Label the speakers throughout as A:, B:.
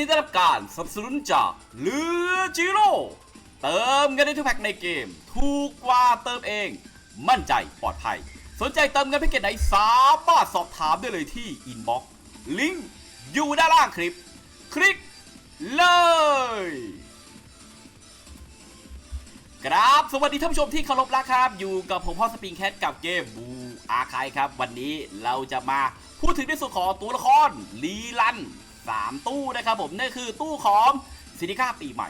A: ที่ได้รับการสนับสนุนจากเรือจิโร่เติมเงินในทุกแพ็คในเกม ถูกกว่าเติมเอง มั่นใจปลอดภัย สนใจเติมเงินแพ็กเกจไหนสามารถสอบถามได้เลยที่อินบ็อกซ์ลิงก์อยู่ด้านล่างคลิป คลิกเลยครับสวัสดีท่านผู้ชมที่เคารพรักครับ อยู่กับผมพ่อสปริงแคทกับเกมบูอาคายครับ วันนี้เราจะมาพูดถึงในส่วนของตัวละครลีลัน 3 ตู้นะครับผมนั่นคือตู้ของซินิก้าปีใหม่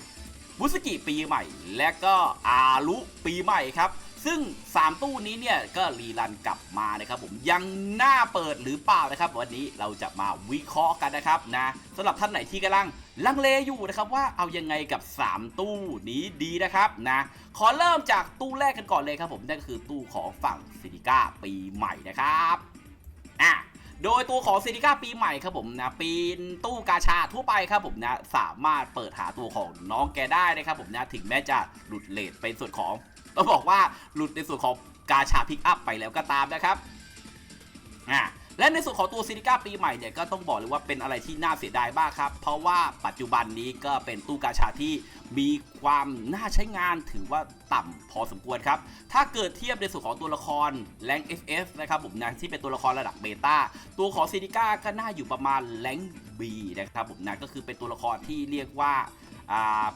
A: บุสกิปีใหม่ และก็อารุปีใหม่ครับ ซึ่ง 3 ตู้นี้เนี่ยก็รีรันกลับมานะครับผมยังน่าเปิดหรือเปล่านะครับ วันนี้เราจะมาวิเคราะห์กันนะครับนะสำหรับท่านไหนที่กำลังลังเลอยู่นะครับว่าเอายังไงกับ 3 ตู้นี้ดีนะครับนะขอเริ่มจากตู้แรกกันก่อนเลยครับผมนั่นก็คือตู้ของฝั่งซินิก้าปีใหม่นะครับอะ โดยตัวของซีนิก้าปีใหม่ครับผมนะปีนตู้กาชาทั่วไปครับผมนะสามารถเปิดหาตัวของน้องแกได้นะครับผมนะถึงแม้จะหลุดเลทเป็นส่วนของต้องบอกว่าหลุดในส่วนของกาชาพิกอัพไปแล้วก็ตามนะครับอ่า และในส่วนของตัวซินิก้าปีใหม่เนี่ยก็ต้องบอกเลยว่าเป็นอะไรที่น่าเสียดายมากครับ เพราะว่าปัจจุบันนี้ก็เป็นตู้กาชาที่มีความน่าใช้งานถือว่าต่ำพอสมควรครับ ถ้าเกิดเทียบในส่วนของตัวละครแรง FF นะครับผมนะที่เป็นตัวละครระดับเบต้าตัวของซินิก้าก็น่าอยู่ประมาณแรง B นะครับผมนะก็คือเป็นตัวละครที่เรียกว่า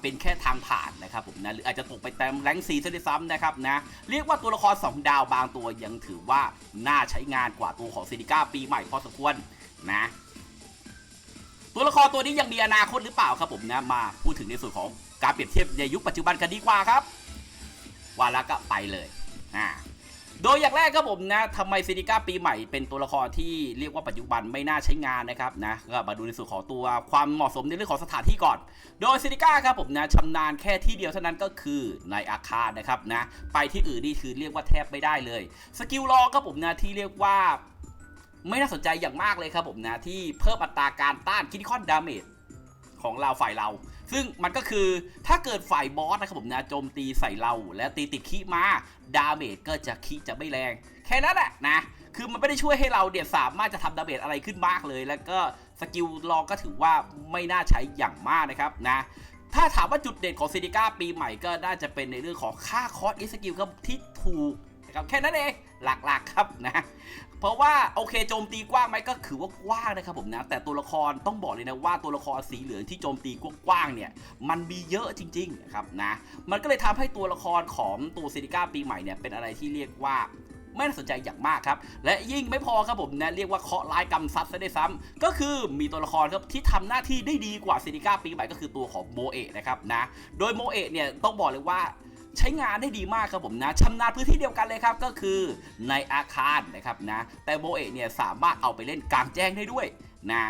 A: เป็นแค่ทางผ่านนะครับผมนะหรืออาจจะตกไปแต้มแรงซีซะด้วยซ้ำนะครับนะเรียกว่าตัวละคร 2 ดาวบางตัวยังถือว่าน่าใช้งานกว่าตัวของซินิก้าปีใหม่พอสมควรนะตัวละครตัวนี้ยังมีอนาคตหรือเปล่าครับผมนะมาพูดถึงในส่วนของการเปรียบเทียบในยุคปัจจุบันกันดีกว่าครับว่าแล้วก็ไปเลยอ่า โดยอย่างแรกครับผมนะทำไมซินิก้าปีใหม่เป็นตัวละครที่เรียกว่าปัจจุบันไม่น่าใช้งานนะครับนะก็มาดูในส่วนของตัวความเหมาะสมในเรื่องของสถานที่ก่อน โดยซินิก้าครับผมนะชำนาญแค่ที่เดียวเท่านั้นก็คือในอาคารนะครับนะไปที่อื่นนี่คือเรียกว่าแทบไม่ได้เลย สกิลรอครับผมนะที่เรียกว่าไม่น่าสนใจอย่างมากเลยครับผมนะที่เพิ่มอัตราการต้านคินิคอนดาเมจ ของเราฝ่ายเรา ซึ่งมันก็คือถ้าเกิดฝ่ายบอสนะครับผมนะโจมตีใส่เรา และตีติดคิมาดาเมจก็จะคิจะไม่แรง แค่นั้นแหละนะคือมันไม่ได้ช่วยให้เราเดี่ยสามารถจะทำดาเมจอะไรขึ้นมากเลย แล้วก็สกิลลองก็ถือว่าไม่น่าใช้อย่างมากนะครับนะถ้าถามว่าจุดเด่นของซินิก้าปีใหม่ก็น่าจะเป็นในเรื่องของค่าคอร์สอิสกิลครับที่ถูก นะครับแค่นั้นเองหลักๆครับนะเพราะว่าโอเคโจมตีกว้างไหมก็คือว่ากว้างนะครับผมนะแต่ตัวละครต้องบอกเลยนะว่าตัวละครสีเหลืองที่โจมตีกว้างเนี่ยมันมีเยอะจริงๆนะครับนะมันก็เลยทำให้ตัวละครของตัวเซินิก้าปีใหม่เนี่ยเป็นอะไรที่เรียกว่าไม่น่าสนใจอย่างมากครับ และยิ่งไม่พอครับผมนะเรียกว่าเคาะร้ายกรรมซัดซะได้ซ้ำก็คือมีตัวละครครับที่ทำหน้าที่ได้ดีกว่าเซินิก้าปีใหม่ก็คือตัวของโมเอะนะครับนะโดยโมเอะเนี่ยต้องบอกเลยว่า ใช้งานได้ดีมากครับผมนะชำนาญพื้นที่เดียวกันเลยครับก็คือในอาคารนะครับนะแต่โมเอะเนี่ยสามารถเอาไปเล่นกลางแจ้งได้ด้วยนะ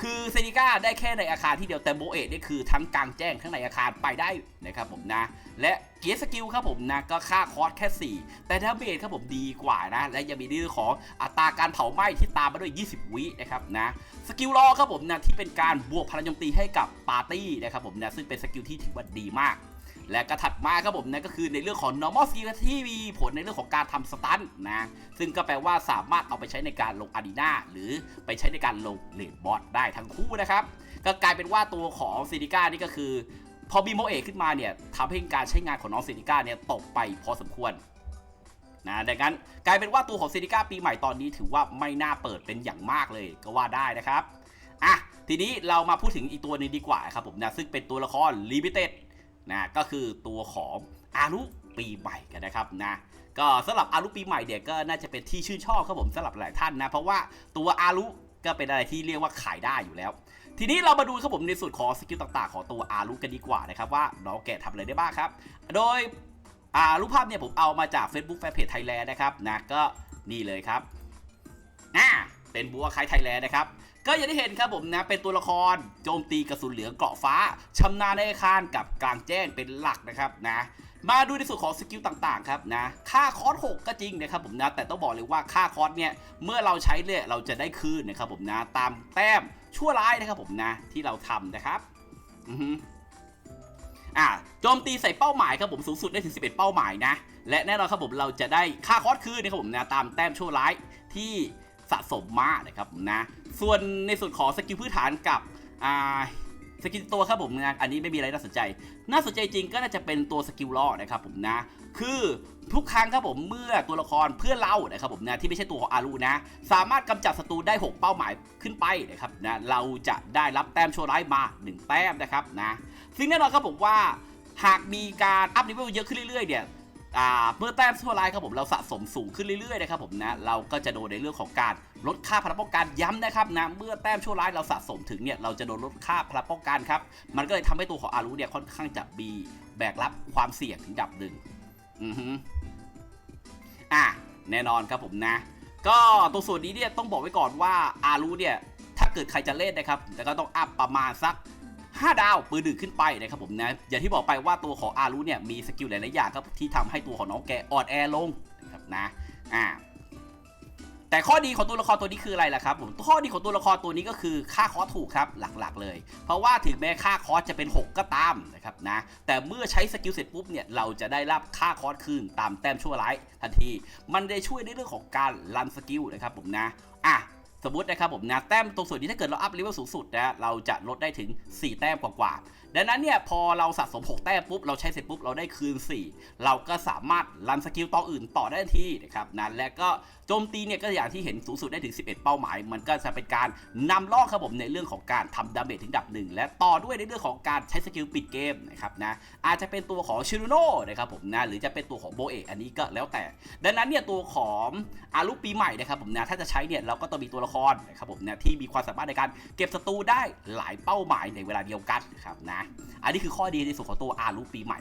A: คือเซนิก้าได้แค่ในอาคารที่เดียวแต่โมเอะนี่คือทั้งกลางแจ้งทั้งในอาคารไปได้นะครับผมนะ และเกียร์สกิลครับผมนะก็ค่าคอร์สแค่ 4 แต่ดาเมจครับผมดีกว่านะ และยังมีเรื่องของอัตราการเผาไหม้ที่ตามมาด้วย 20 วินะครับนะสกิลรอครับผมนะที่เป็นการบวกพลังโจมตีให้กับปาร์ตี้นะครับผมนะซึ่งเป็นสกิลที่ถือว่าดีมาก และกระถัดมาครับผมนะก็คือในเรื่องของ normal skill ที่มีผลในเรื่องของการทำสตันนะซึ่งก็แปลว่าสามารถเอาไปใช้ในการลงอารีนาหรือไปใช้ในการลงเลดบอสได้ทั้งคู่นะครับ ก็กลายเป็นว่าตัวของซินิก้านี่ก็คือ พอมีโมเอขึ้นมาเนี่ยทำให้การใช้งานของน้องซินิก้าเนี่ยตกไปพอสมควรนะดังนั้นกลายเป็นว่าตัวของซินิก้าปีใหม่ตอนนี้ถือว่าไม่น่าเปิดเป็นอย่างมากเลยก็ว่าได้นะครับอะทีนี้เรามาพูดถึงอีกตัวนึงดีกว่าครับผมนะซึ่งเป็นตัวละครลิมิเต็ด นะก็คือตัวของอารุปีใหม่กันนะครับนะก็สำหรับอารุปีใหม่เนี่ยก็น่าจะเป็นที่ชื่นชอบครับผมสำหรับหลายท่านนะ เพราะว่าตัวอารุก็เป็นอะไรที่เรียกว่าขายได้อยู่แล้ว ทีนี้เรามาดูครับผมในส่วนของสกิลต่างๆ ของตัวอารุกันดีกว่านะครับว่าน้องแกทำอะไรได้บ้างครับ โดยอารูปภาพเนี่ยผมเอามาจาก Facebook Fanpage Thailand นะครับนะก็นี่เลยครับอ่าเป็นบัวคล้ายไทยแลนด์นะครับ ก็อย่างที่เห็นครับผมนะเป็นตัวละครโจมตีกระสุนเหลืองเกราะฟ้าชำนาญในอาคารกับกลางแจ้งเป็นหลักนะครับนะมาดูในส่วนของสกิลต่างๆครับนะค่าคอร์ส6ก็จริงนะครับผมนะแต่ต้องบอกเลยว่าค่าคอร์สเนี่ยเมื่อเราใช้เนี่ยเราจะได้คืนนะครับผมนะตามแต้มชั่วร้ายนะครับผมนะที่เราทำนะครับอือฮึอ่าโจมตีใส่เป้าหมายครับผมสูงสุดได้ถึง 11 เป้าหมายนะ และแน่นอนครับผมเราจะได้ค่าคอร์สคืนนะครับผมนะตามแต้มชั่วร้ายที่ สะสมมานะครับผมนะส่วนในส่วนของสกิลพื้นฐานกับอ่าสกิลตัวครับผมนะอันนี้ไม่มีอะไรน่าสนใจ น่าสนใจจริงก็น่าจะเป็นตัวสกิลล่อนะครับผมนะ คือทุกครั้งครับผมเมื่อตัวละครเพื่อนเรานะครับผมนะที่ไม่ใช่ตัวของอารุนะ สามารถกำจัดศัตรูได้ 6 เป้าหมายขึ้นไปนะครับนะเราจะได้รับแต้มโชว์ไลท์มา 1 แต้มนะครับนะซึ่งแน่นอนครับผมว่าหากมีการอัพเลเวลเยอะขึ้นเรื่อยๆเนี่ย เมื่อแต้มทั่วไลน์ครับผมเราสะสมสูงขึ้นเรื่อยๆนะครับผมนะเราก็จะโดนในเรื่องของการลดค่าพลังป้องกันย้ำนะครับนะเมื่อแต้มชั่วร้ายเราสะสมถึงเนี่ยเราจะโดนลดค่าพลังป้องกันครับมันก็เลยทำให้ตัวของอารุเนี่ยค่อนข้างจะมีแบกรับความเสี่ยงถึงดับหนึ่งอือฮึอะแน่นอนครับผมนะ ก็ตัวส่วนนี้เนี่ยต้องบอกไว้ก่อนว่าอารุเนี่ยถ้าเกิดใครจะเล่นนะครับแล้วก็ต้องอัพประมาณสัก 5 ดาวปืนดึกขึ้นไปนะครับผมนะอย่างที่บอกไปว่าตัวของอารุเนี่ยมีสกิลหลายๆอย่างครับที่ทำให้ตัวของน้องแกอ่อนแอลงนะครับนะอ่าแต่ข้อดีของตัวละครตัวนี้คืออะไรล่ะครับผมข้อดีของตัวละครตัวนี้ก็คือค่าคอสถูกครับหลักๆเลย เพราะว่าถึงแม้ค่าคอสจะเป็น 6 ก็ตามนะครับนะแต่เมื่อใช้สกิลเสร็จปุ๊บเนี่ยเราจะได้รับค่าคอสคืนตามแต้มชั่วร้ายทันที มันได้ช่วยในเรื่องของการรันสกิลนะครับผมนะอะ สมมตินะครับผมนะแต้มตรงส่วนนี้ถ้าเกิดเราอัพเลเวลสูงสุดนะเราจะลดได้ถึง 4 แต้มกว่าๆดังนั้นเนี่ยพอเราสะสม 6 แต้มปุ๊บเราใช้เสร็จปุ๊บเราได้คืน 4 เราก็สามารถรันสกิลต่ออื่นต่อได้ทันทีนะครับนะและก็ โจมตีเนี่ยก็อย่างที่เห็นสูงสุดได้ถึง 11 เป้าหมาย มันก็จะเป็นการนำล่อครับผมในเรื่องของการทำดาเมจถึงดับหนึ่งและต่อด้วยในเรื่องของการใช้สกิลปิดเกมนะครับนะอาจจะเป็นตัวของชิรุโน่นะครับผมนะหรือจะเป็นตัวของโบเอะอันนี้ก็แล้วแต่ ดังนั้นเนี่ยตัวของอารุปีใหม่นะครับผมนะถ้าจะใช้เนี่ยเราก็ต้องมีตัวละครนะครับผมนะที่มีความสามารถในการเก็บศัตรูได้หลายเป้าหมายในเวลาเดียวกันนะครับนะอันนี้คือข้อดีในส่วนของตัวอารุปีใหม่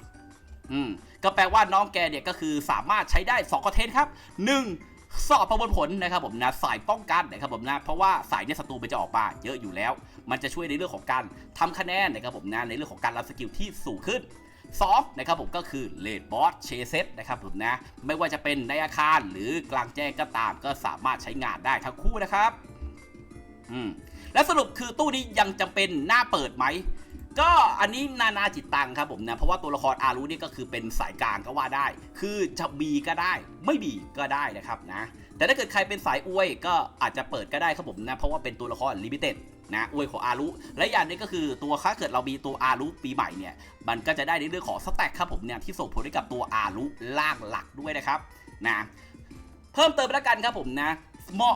A: อืมก็แปลว่าน้องแกเนี่ยก็คือสามารถใช้ได้ 2 คอนเทนต์ครับ 1. สอบประมวลผลนะครับผมนะสายป้องกันนะครับผมนะเพราะว่าสายเนี่ยศัตรูมันจะออกมาเยอะอยู่แล้ว มันจะช่วยในเรื่องของการทำคะแนนนะครับผมนะในเรื่องของการรับสกิลที่สูงขึ้น2นะครับผมก็คือเลดบอสเชเซตนะครับผมนะไม่ว่าจะเป็นในอาคารหรือกลางแจ้งก็ตาม ก็สามารถใช้งานได้ทั้งคู่นะครับอืมและสรุปคือตู้นี้ยังจำเป็นหน้าเปิดไหม ก็อันนี้นานาจิตตังครับผมนะ เพราะว่าตัวละครอารุนี่ก็คือเป็นสายกลางก็ว่าได้ คือจะบีก็ได้ ไม่บีก็ได้นะครับนะ แต่ถ้าเกิดใครเป็นสายอวยก็อาจจะเปิดก็ได้ครับผมนะ เพราะว่าเป็นตัวละครลิมิเต็ดนะอวยของอารุและอย่างนี้ก็คือตัวถ้าเกิดเรามีตัวอารุปีใหม่เนี่ย มันก็จะได้ในเรื่องของสแต็กครับผมเนี่ยที่ส่งผลให้กับตัวอารุล่างหลักด้วยนะครับนะ เพิ่มเติมแล้วกันครับผมนะเหมาะ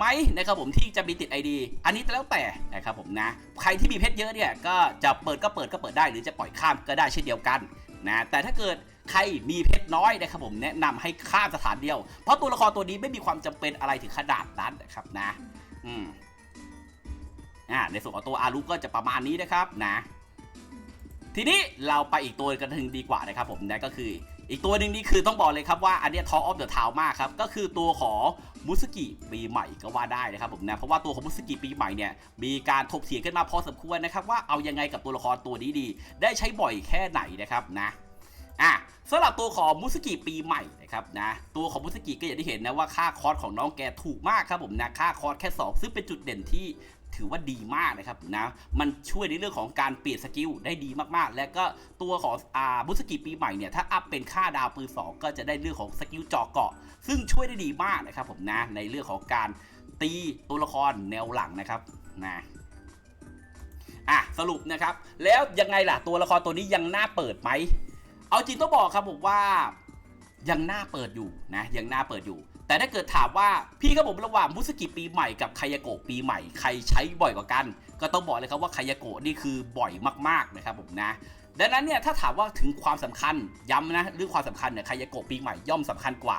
A: ไหมนะครับผมที่จะมีติด ID อันนี้แล้วแต่นะครับผมนะ ใครที่มีเพชรเยอะเนี่ยก็จะเปิดก็เปิดก็เปิดได้ หรือจะปล่อยข้ามก็ได้เช่นเดียวกันนะแต่ถ้าเกิดใครมีเพชรน้อยนะครับผมแนะนำให้ข้ามสถานเดียว เพราะตัวละครตัวนี้ไม่มีความจำเป็นอะไรถึงขนาดนั้นนะครับนะอืมอ่าในส่วนของตัวอารุก็จะประมาณนี้นะครับนะ ทีนี้เราไปอีกตัวกันถึงดีกว่านะครับผมนะก็คือ อีกตัวหนึ่งนี่คือต้องบอกเลยครับว่าอันเนี้ยท็อปออฟเดอะทาวมากครับ ก็คือตัวของมุสกิปีใหม่ก็ว่าได้นะครับผมนะ เพราะว่าตัวของมุสกิปีใหม่เนี่ยมีการถกเถียงกันมาพอสมควรนะครับว่าเอายังไงกับตัวละครตัวนี้ดี ได้ใช้บ่อยแค่ไหนนะครับนะอะสำหรับตัวของมุสกิปีใหม่นะครับนะตัวของมุสกิก็อย่างที่เห็นนะว่าค่าคอร์สของน้องแกถูกมากครับผมนะค่าคอร์สแค่ 2 ซึ่งเป็นจุดเด่นที่ ถือว่าดีมากนะครับนะ มันช่วยในเรื่องของการเปลี่ยนสกิลได้ดีมากๆ และก็ตัวของอ่าบุสกิปีใหม่เนี่ย ถ้าอัพเป็นค่าดาวปืน2ก็จะได้เรื่องของสกิลเจาะเกาะ ซึ่งช่วยได้ดีมากนะครับผมนะ ในเรื่องของการตีตัวละครแนวหลังนะครับนะอะสรุปนะครับ แล้วยังไงล่ะตัวละครตัวนี้ยังน่าเปิดไหม เอาจริงต้องบอกครับผมว่ายังน่าเปิดอยู่นะยังน่าเปิดอยู่ แต่ถ้าเกิดถามว่าพี่ครับผมระหว่างมุสกิปีใหม่กับคายาโกะปีใหม่ ใครใช้บ่อยกว่ากัน ก็ต้องบอกเลยครับว่าคายาโกะนี่คือบ่อยมากๆนะครับผมนะดังนั้นเนี่ยถ้าถามว่าถึงความสำคัญย้ำนะเรื่องความสำคัญเนี่ยคายาโกะปีใหม่ย่อมสำคัญกว่า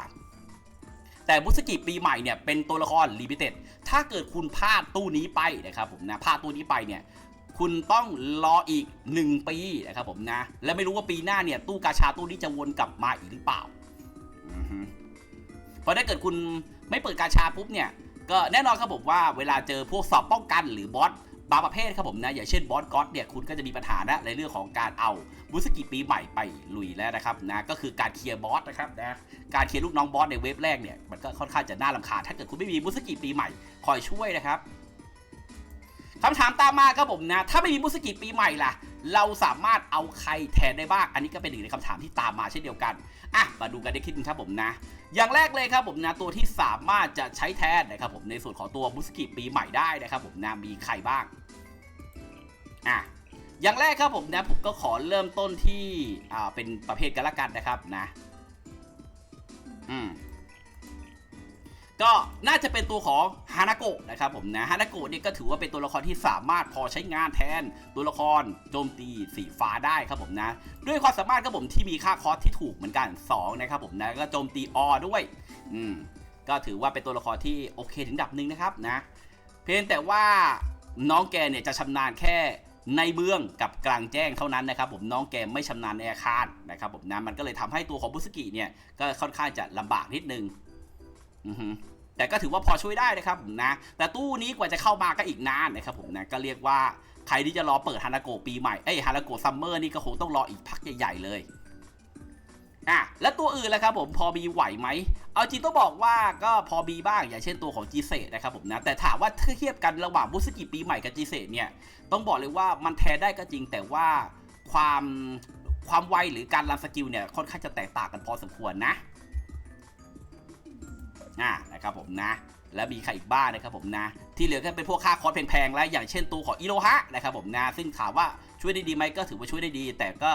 A: แต่มุสกิปีใหม่เนี่ยเป็นตัวละครลิมิเต็ดถ้าเกิดคุณพลาดตู้นี้ไปนะครับผมนะพลาดตู้นี้ไปเนี่ยคุณต้องรออีก 1 ปีนะครับผมนะและไม่รู้ว่าปีหน้าเนี่ยตู้กาชาตู้นี้จะวนกลับมาอีกหรือเปล่า เพราะถ้าเกิดคุณไม่เปิดกาชาปุ๊บเนี่ยก็แน่นอนครับผมว่าเวลาเจอพวกสอบป้องกันหรือบอสบางประเภทครับผมนะอย่างเช่นบอสก็อดเนี่ยคุณก็จะมีปัญหานะในเรื่องของการเอาบุสกิปีใหม่ไปลุยแล้วนะครับนะก็คือการเคลียร์บอสนะครับนะการเคลียร์ลูกน้องบอสในเว็บแรกเนี่ยมันก็ค่อนข้างจะน่าลำคาญถ้าเกิดคุณไม่มีบุสกิปีใหม่คอยช่วยนะครับ คำถามตามมาครับผมนะ ถ้าไม่มีมุสกิปีใหม่ล่ะ เราสามารถเอาใครแทนได้บ้าง อันนี้ก็เป็นหนึ่งในคำถามที่ตามมาเช่นเดียวกัน อะ มาดูกันได้คิดนึงครับผมนะ อย่างแรกเลยครับผมนะ ตัวที่สามารถจะใช้แทนนะครับผมในส่วนของตัวมุสกิปีใหม่ได้นะครับผมนะมีใครบ้าง อะอย่างแรกครับผมนะผมก็ขอเริ่มต้นที่อ่าเป็นประเภทกันละกันนะครับนะ อืม ก็น่าจะเป็นตัวของฮานาโกะนะครับผมนะฮานาโกะเนี่ยก็ถือว่าเป็นตัวละครที่สามารถพอใช้งานแทนตัวละครโจมตีสีฟ้าได้ครับผมนะ ด้วยความสามารถครับผมที่มีค่าคอสที่ถูกเหมือนกัน2นะครับผมนะก็โจมตีออด้วยอืมก็ถือว่าเป็นตัวละครที่โอเคถึงดับหนึ่งนะครับนะ เพียงแต่ว่าน้องแกเนี่ยจะชำนาญแค่ในเมืองกับกลางแจ้งเท่านั้นนะครับผมน้องแกไม่ชำนาญในอาคารนะครับผมนะมันก็เลยทำให้ตัวของบุสกิเนี่ยก็ค่อนข้างจะลำบากนิดนึง แต่ก็ถือว่าพอช่วยได้นะครับผมนะ แต่ตู้นี้กว่าจะเข้ามาก็อีกนานนะครับผมนะก็เรียกว่าใครที่จะรอเปิดฮานาโกะปีใหม่เอ้ยฮานาโกะซัมเมอร์นี่ก็คงต้องรออีกพักใหญ่ๆเลยอะแล้วตัวอื่นล่ะครับผมพอมีไหวไหม เอาจริงต้องบอกว่าก็พอมีบ้างอย่างเช่นตัวของจีเซนะครับผมนะ แต่ถามว่าถ้าเทียบกันระหว่างบุสกิปีใหม่กับจีเซเนี่ย ต้องบอกเลยว่ามันแทนได้ก็จริง แต่ว่าความความไวหรือการรันสกิลเนี่ยค่อนข้างจะแตกต่างกันพอสมควรนะ อ่านะครับผมนะ แล้วมีใครอีกบ้างนะครับผมนะ ที่เหลือก็เป็นพวกค่าคอร์สแพงๆแล้วอย่างเช่นตัวของอิโรฮะนะครับผมนะซึ่งถามว่าช่วยได้ดีไหมก็ถือว่าช่วยได้ดี แต่ก็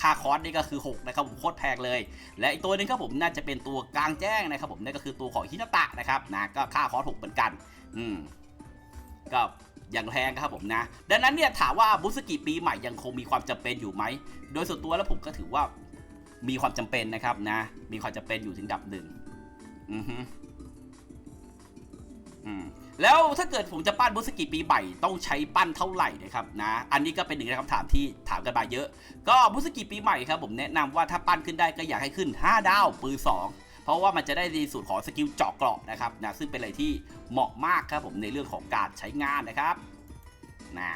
A: ค่าคอร์สนี่ก็คือ 6 นะครับผมโคตรแพงเลย และอีกตัวนึงครับผมน่าจะเป็นตัวกลางแจ้งนะครับผมนั่นก็คือตัวของฮินาตะนะครับนะก็ค่าคอร์ส6เหมือนกัน อืมก็อย่างแพงครับผมนะ ดังนั้นเนี่ยถามว่าบุสกิปีใหม่ยังคงมีความจำเป็นอยู่ไหม โดยส่วนตัวแล้วผมก็ถือว่ามีความจำเป็นนะครับนะ มีความจำเป็นอยู่ถึงดับหนึ่งอือฮึอืม แล้วถ้าเกิดผมจะปั้นบุสกิปีใหม่ต้องใช้ปั้นเท่าไหร่นะครับนะ อันนี้ก็เป็นหนึ่งในคำถามที่ถามกันมาเยอะ ก็บุสกิปีใหม่ครับผมแนะนำว่าถ้าปั้นขึ้นได้ก็อยากให้ขึ้น 5 ดาวปืน2เพราะว่ามันจะได้ในสูตรของสกิลเจาะกรอบนะครับนะซึ่งเป็นอะไรที่เหมาะมากครับผมในเรื่องของการใช้งานนะครับนะ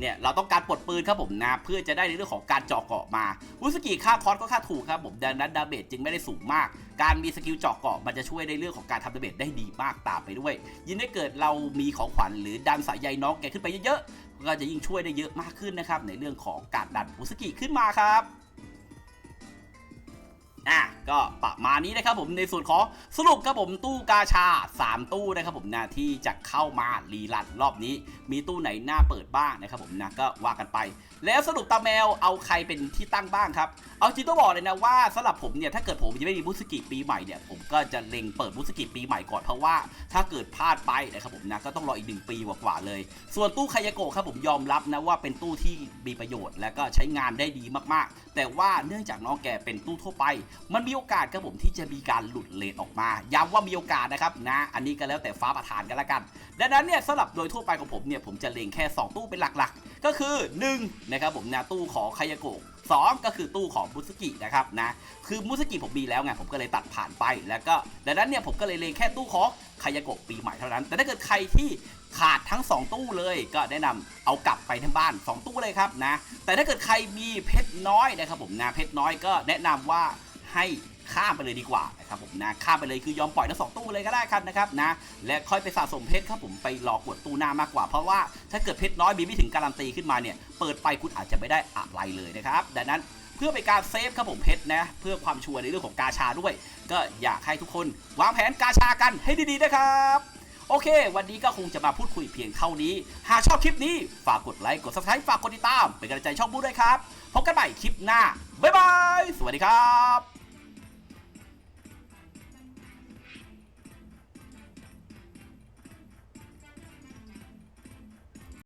A: เนี่ยเราต้องการปลดปืนครับผมนะเพื่อจะได้ในเรื่องของการเจาะเกาะมาอุสกิค่าคอสก็ค่าถูกครับผมดังนั้นดาเมจจึงไม่ได้สูงมาก การมีสกิลเจาะเกาะมันจะช่วยในเรื่องของการทำดาเมจได้ดีมากตามไปด้วย ยิ่งได้เกิดเรามีของขวัญหรือดันสายใยน้องแกขึ้นไปเยอะๆก็จะยิ่งช่วยได้เยอะมากขึ้นนะครับในเรื่องของการดันอุสกิขึ้นมาครับ อะก็ประมาณนี้นะครับผมในส่วนของสรุปครับผมตู้กาชา 3 ตู้นะครับผมนะที่จะเข้ามารีลันรอบนี้ มีตู้ไหนน่าเปิดบ้างนะครับผมนะก็ว่ากันไป แล้วสรุปตาแมวเอาใครเป็นที่ตั้งบ้างครับ เอาจริงต้องบอกเลยนะว่าสำหรับผมเนี่ยถ้าเกิดผมยังไม่มีบุสกิปีใหม่เนี่ยผมก็จะเล็งเปิดบุสกิปีใหม่ก่อนเพราะว่าถ้าเกิดพลาดไปนะครับผมนะก็ต้องรออีกหนึ่งปีกว่าๆเลย ส่วนตู้คายาโกะครับผมยอมรับนะว่าเป็นตู้ที่มีประโยชน์ และก็ใช้งานได้ดีมากๆ แต่ว่าเนื่องจากน้องแกเป็นตู้ทั่วไปมันมีโอกาสครับผมที่จะมีการหลุดเลนออกมา ย้ำว่ามีโอกาสนะครับนะ อันนี้ก็แล้วแต่ฟ้าประทานกันละกันดังนั้นเนี่ยสำหรับโดยทั่วไปของผมเนี่ยผมจะเลงแค่ 2 ตู้เป็นหลักๆ ก็คือ1นะครับผมนะตู้ของคายโกะสองก็คือตู้ของมุสกินะครับนะคือมุสกิผมมีแล้วไงผมก็เลยตัดผ่านไปแล้วก็ดังนั้นเนี่ยผมก็เลยเลงแค่ตู้ของคายโกะปีใหม่เท่านั้น แต่ถ้าเกิดใครที่ขาดทั้ง 2 ตู้เลยก็แนะนำเอากลับไปที่บ้าน 2 ตู้เลยครับนะแต่ถ้าเกิดใครมีเพชรน้อยนะครับผมนะเพชรน้อยก็แนะนำว่า ให้ข้ามไปเลยดีกว่านะครับผมนะข้ามไปเลยคือยอมปล่อยทั้งสองตู้เลยก็ได้ครับนะครับนะและค่อยไปสะสมเพชรครับผมไปรอกดตู้หน้ามากกว่า เพราะว่าถ้าเกิดเพชรน้อยมีไม่ถึงการันตีขึ้นมาเนี่ยเปิดไปคุณอาจจะไม่ได้อะไรเลยนะครับดังนั้นเพื่อเป็นการเซฟครับผมเพชรนะ เพื่อความชัวร์ในเรื่องของกาชาด้วย ก็อยากให้ทุกคนวางแผนกาชากันให้ดีๆนะครับ โอเค วันนี้ก็คงจะมาพูดคุยเพียงเท่านี้ หากชอบคลิปนี้ ฝากกดไลค์กด subscribe ฝากกดติดตาม เป็นกำลังใจช่องบูด้วยครับ พบกันใหม่คลิปหน้า บ๊ายบาย สวัสดีครับ